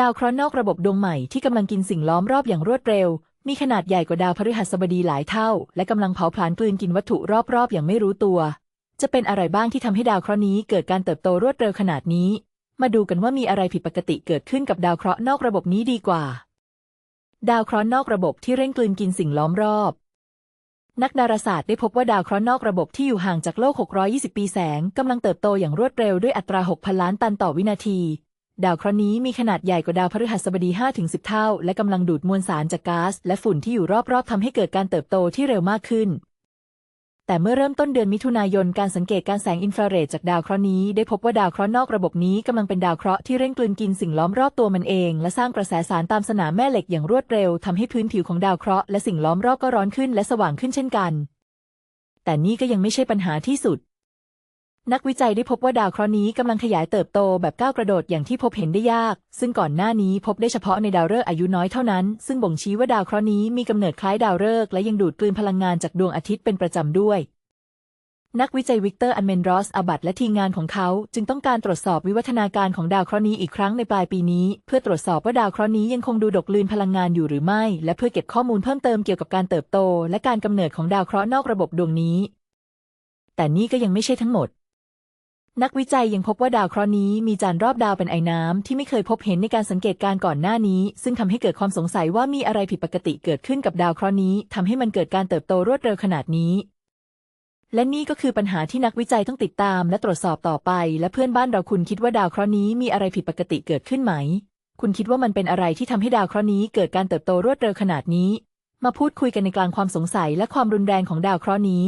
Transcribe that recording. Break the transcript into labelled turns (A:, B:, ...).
A: ดาวเคราะห์นอกระบบดวงใหม่ที่กำลังกินสิ่งล้อมรอบอย่างรวดเร็ว มีขนาดใหญ่กว่าดาวพฤหัสบดีหลายเท่า และกำลังเผาผลาญกลืนกินวัตถุรอบๆ อย่างไม่รู้ตัว จะเป็นอะไรบ้างที่ทำให้ดาวเคราะห์นี้เกิดการเติบโตรวดเร็วขนาดนี้ มาดูกันว่ามีอะไรผิดปกติเกิดขึ้นกับดาวเคราะห์นอกระบบนี้ดีกว่า ดาวเคราะห์นอกระบบที่เร่งกลืนกินสิ่งล้อมรอบนักดาราศาสตร์ได้พบว่าดาวเคราะห์นอกระบบที่อยู่ห่างจากโลก 620 ปีแสง กำลังเติบโตอย่างรวดเร็วด้วยอัตรา 6,000 ล้านตันต่อวินาที ดาวเคราะห์นี้มีขนาดใหญ่กว่าดาวพฤหัสบดี 5-10 เท่า และกำลังดูดมวลสารจากก๊าซและฝุ่นที่อยู่รอบๆทำให้เกิดการเติบโตที่เร็วมากขึ้น แต่เมื่อเริ่มต้นเดือนมิถุนายนการสังเกตการแสงอินฟราเรดจากดาวเคราะห์นี้ได้พบว่าดาวเคราะห์นอกระบบนี้กำลังเป็นดาวเคราะห์ที่เร่งกลืนกินสิ่งล้อมรอบตัวมันเอง และสร้างกระแสสารตามสนามแม่เหล็กอย่างรวดเร็วทำให้พื้นผิวของดาวเคราะห์และสิ่งล้อมรอบก็ร้อนขึ้นและสว่างขึ้นเช่นกัน แต่นี่ก็ยังไม่ใช่ปัญหาที่สุด นักวิจัยได้พบว่าดาวเคราะห์นี้กำลังขยายเติบโตแบบก้าวกระโดดอย่างที่พบเห็นได้ยาก ซึ่งก่อนหน้านี้พบได้เฉพาะในดาวฤกษ์อายุน้อยเท่านั้น ซึ่งบ่งชี้ว่าดาวเคราะห์นี้มีกำเนิดคล้ายดาวฤกษ์และยังดูดกลืนพลังงานจากดวงอาทิตย์เป็นประจำด้วย นักวิจัยวิกเตอร์อันเมนรอสอาบัตและทีมงานของเขา จึงต้องการตรวจสอบวิวัฒนาการของดาวเคราะห์นี้อีกครั้งในปลายปีนี้ เพื่อตรวจสอบว่าดาวเคราะห์นี้ยังคงดูดกลืนพลังงานอยู่หรือไม่ และเพื่อเก็บข้อมูลเพิ่มเติมเกี่ยวกับการเติบโต และการกำเนิดของดาวเคราะห์นอกระบบดวงนี้ แต่นี่ก็ยังไม่ใช่ทั้งหมด นักวิจัยยังพบว่าดาวเคราะห์นี้มีจานรอบดาวเป็นไอน้ำที่ไม่เคยพบเห็นในการสังเกตการณ์ก่อนหน้านี้ ซึ่งทำให้เกิดความสงสัยว่ามีอะไรผิดปกติเกิดขึ้นกับดาวเคราะห์นี้ทำให้มันเกิดการเติบโตรวดเร็วขนาดนี้ และนี่ก็คือปัญหาที่นักวิจัยต้องติดตามและตรวจสอบต่อไป และเพื่อนบ้านเราคุณคิดว่าดาวเคราะห์นี้มีอะไรผิดปกติเกิดขึ้นไหม คุณคิดว่ามันเป็นอะไรที่ทำให้ดาวเคราะห์นี้เกิดการเติบโตรวดเร็วขนาดนี้ มาพูดคุยกันในกลางความสงสัยและความรุนแรงของดาวเคราะห์นี้